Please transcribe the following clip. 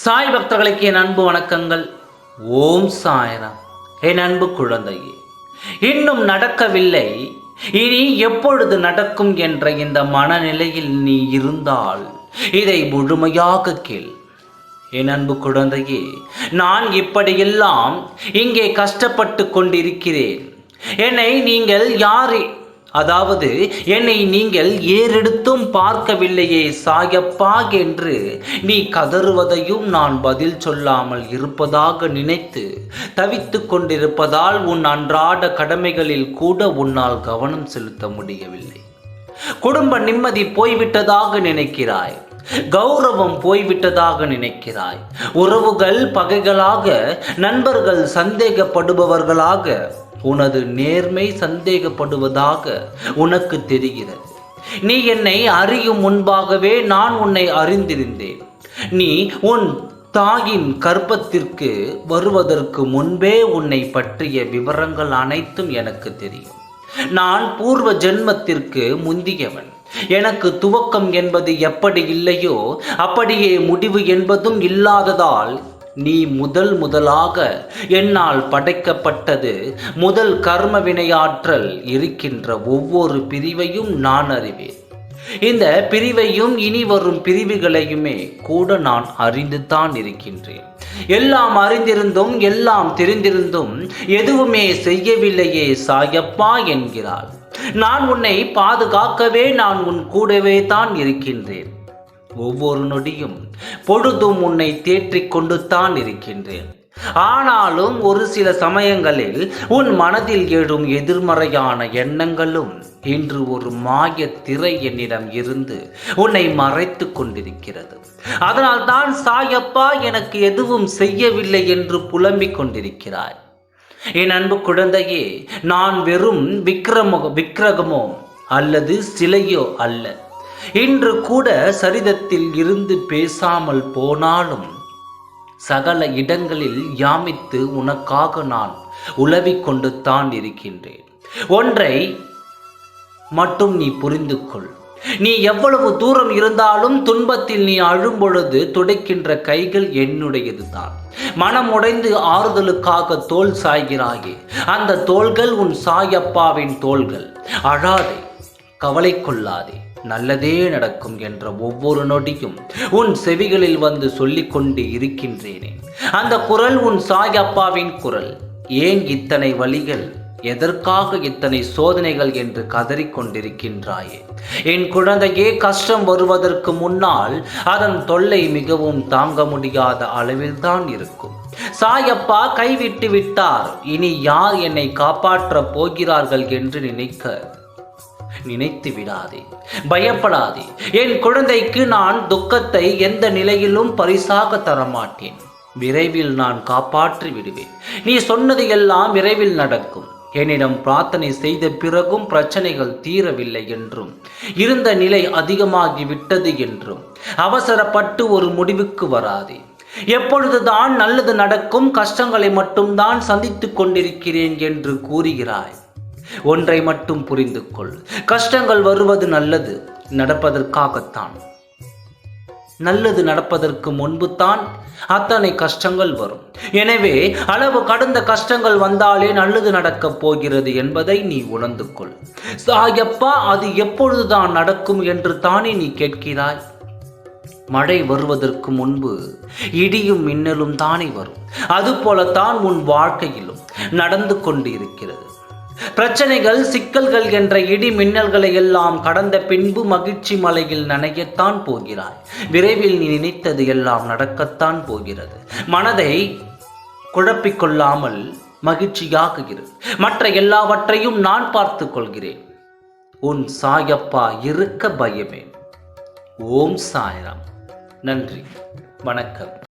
சாய் பக்தர்களுக்கு என் அன்பு வணக்கங்கள். ஓம் சாயராம். என் அன்பு குழந்தையே இன்னும் நடக்கவில்லை. இனி எப்பொழுது நடக்கும் என்ற இந்த மனநிலையில் நீ இருந்தால் இதை முழுமையாக கேள். என் அன்பு குழந்தையே நான் இப்படியெல்லாம் இங்கே கஷ்டப்பட்டு கொண்டிருக்கிறேன். என்னை நீங்கள் யாரே அதாவது என்னை நீங்கள் ஏறெடுத்தும் பார்க்கவில்லையே சாயப்பா என்று நீ கதறுவதையும் நான் பதில் சொல்லாமல் இருப்பதாக நினைத்து தவித்து கொண்டிருப்பதால் உன் அன்றாட கடமைகளில் கூட உன்னால் கவனம் செலுத்த முடியவில்லை. குடும்ப நிம்மதி போய்விட்டதாக நினைக்கிறாய். கௌரவம் போய்விட்டதாக நினைக்கிறாய். உறவுகள் பகைகளாக நண்பர்கள் சந்தேகப்படுபவர்களாக உனது நேர்மை சந்தேகப்படுவதாக உனக்கு தெரிகிறது. நீ என்னை அறியும் முன்பாகவே நான் உன்னை அறிந்திருந்தேன். நீ உன் தாயின் கர்ப்பத்திற்கு வருவதற்கு முன்பே உன்னை பற்றிய விவரங்கள் அனைத்தும் எனக்கு தெரியும். நான் பூர்வ ஜென்மத்திற்கு முந்தியவன். எனக்கு துவக்கம் என்பது எப்படி இல்லையோ அப்படியே முடிவு என்பதும் இல்லாததால் நீ முதல் முதலாக என்னால் படைக்கப்பட்டது. முதல் கர்ம வினையாற்றல் இருக்கின்ற ஒவ்வொரு பிரிவையும் நான் அறிவேன். இந்த பிரிவையும் இனி வரும் பிரிவுகளையுமே கூட நான் அறிந்து தான் இருக்கின்றேன். எல்லாம் அறிந்திருந்தும் எல்லாம் தெரிந்திருந்தும் எதுவுமே செய்யவில்லையே சாயப்பா என்கிறாள். நான் உன்னை பாதுகாக்கவே நான் உன் கூடவே தான் இருக்கின்றேன். ஒவ்வொரு நொடியும் பொழுதும் உன்னை தேற்றிக் கொண்டு தான் இருக்கின்றேன். ஆனாலும் ஒரு சில சமயங்களில் உன் மனதில் எழும் எதிர்மறையான எண்ணங்களும் இன்று ஒரு மாய திரை என்னிடம் இருந்து உன்னை மறைத்து கொண்டிருக்கிறது. அதனால் தான் சாயப்பா எனக்கு எதுவும் செய்யவில்லை என்று புலம்பிக் கொண்டிருக்கிறாய். என் அன்பு குழந்தையே நான் வெறும் விக்ரமோ விக்கிரகமோ அல்லது சிலையோ அல்ல. இன்று கூட சரிதத்தில் இருந்து பேசாமல் போனாலும் சகல இடங்களில் யாமித்து உனக்காக நான் உலவிக் கொண்டு தான் இருக்கின்றேன். ஒன்றை மட்டும் நீ புரிந்து கொள். நீ எவ்வளவு தூரம் இருந்தாலும் துன்பத்தில் நீ அழும் பொழுது துடைக்கின்ற கைகள் என்னுடையது தான் மனம் உடைந்து ஆறுதலுக்காக தோல் சாய்கிறாயே அந்த தோள்கள் உன் சாயப்பாவின் தோள்கள். அழாதே கவலை கொள்ளாதே. நல்லதே நடக்கும் என்ற ஒவ்வொரு நொடியும் உன் செவிகளில் வந்து சொல்லிக்கொண்டு இருக்கின்றேனே. அந்த குரல் உன் சாயப்பாவின் குரல். ஏன் இத்தனை வழிகள்? எதற்காக இத்தனை சோதனைகள் என்று கதறிக்கொண்டிருக்கின்றாயே? என் குழந்தையே கஷ்டம் வருவதற்கு முன்னால் அதன் தொல்லை மிகவும் தாங்க முடியாத அளவில்தான் இருக்கும். சாயப்பா கைவிட்டு விட்டார். இனி யார் என்னை காப்பாற்றப் போகிறார்கள் என்று நினைக்க நினைத்து விடாதே. பயப்படாதே. என் குழந்தைக்கு நான் துக்கத்தை எந்த நிலையிலும் பரிசாக தரமாட்டேன். விரைவில் நான் காப்பாற்றி விடுவேன். நீ சொன்னது எல்லாம் விரைவில் நடக்கும். என்னிடம் பிரார்த்தனை செய்த பிறகும் பிரச்சனைகள் தீரவில்லை என்றும் இருந்த நிலை அதிகமாகி விட்டது என்றும் அவசரப்பட்டு ஒரு முடிவுக்கு வராதே. எப்பொழுதுதான் நல்லது நடக்கும் கஷ்டங்களை மட்டும்தான் சந்தித்துக் கொண்டிருக்கிறேன் என்று கூறுகிறாய். ஒன்றை மட்டும் புரிந்து கொள் கஷ்டங்கள் வருவது நல்லது நடப்பதற்காகத்தான். நல்லது நடப்பதற்கு முன்பு தான் அத்தனை கஷ்டங்கள் வரும். எனவே அளவு கடந்த கஷ்டங்கள் வந்தாலே நல்லது நடக்கப் போகிறது என்பதை நீ உணர்ந்து கொள் சாயப்பா அது எப்பொழுதுதான் நடக்கும் என்று தானே நீ கேட்கிறாய்? மழை வருவதற்கு முன்பு இடியும் மின்னலும் தானே வரும். அதுபோலத்தான் உன் வாழ்க்கையிலும் நடந்து கொண்டு இருக்கிறது பிரச்சனைகள் சிக்கல்கள் என்ற இடி மின்னல்களை எல்லாம் கடந்த பின்பு மகிழ்ச்சி மலையில் நனையத்தான் போகிறாய். விரைவில் நீ நினைத்தது எல்லாம் நடக்கத்தான் போகிறது. மனதை குழப்பிக்கொள்ளாமல் மகிழ்ச்சியாகுகிறது மற்ற எல்லாவற்றையும் நான் பார்த்து கொள்கிறேன். உன் சாயப்பா இருக்க பயமே. ஓம் சாயராம். நன்றி. வணக்கம்.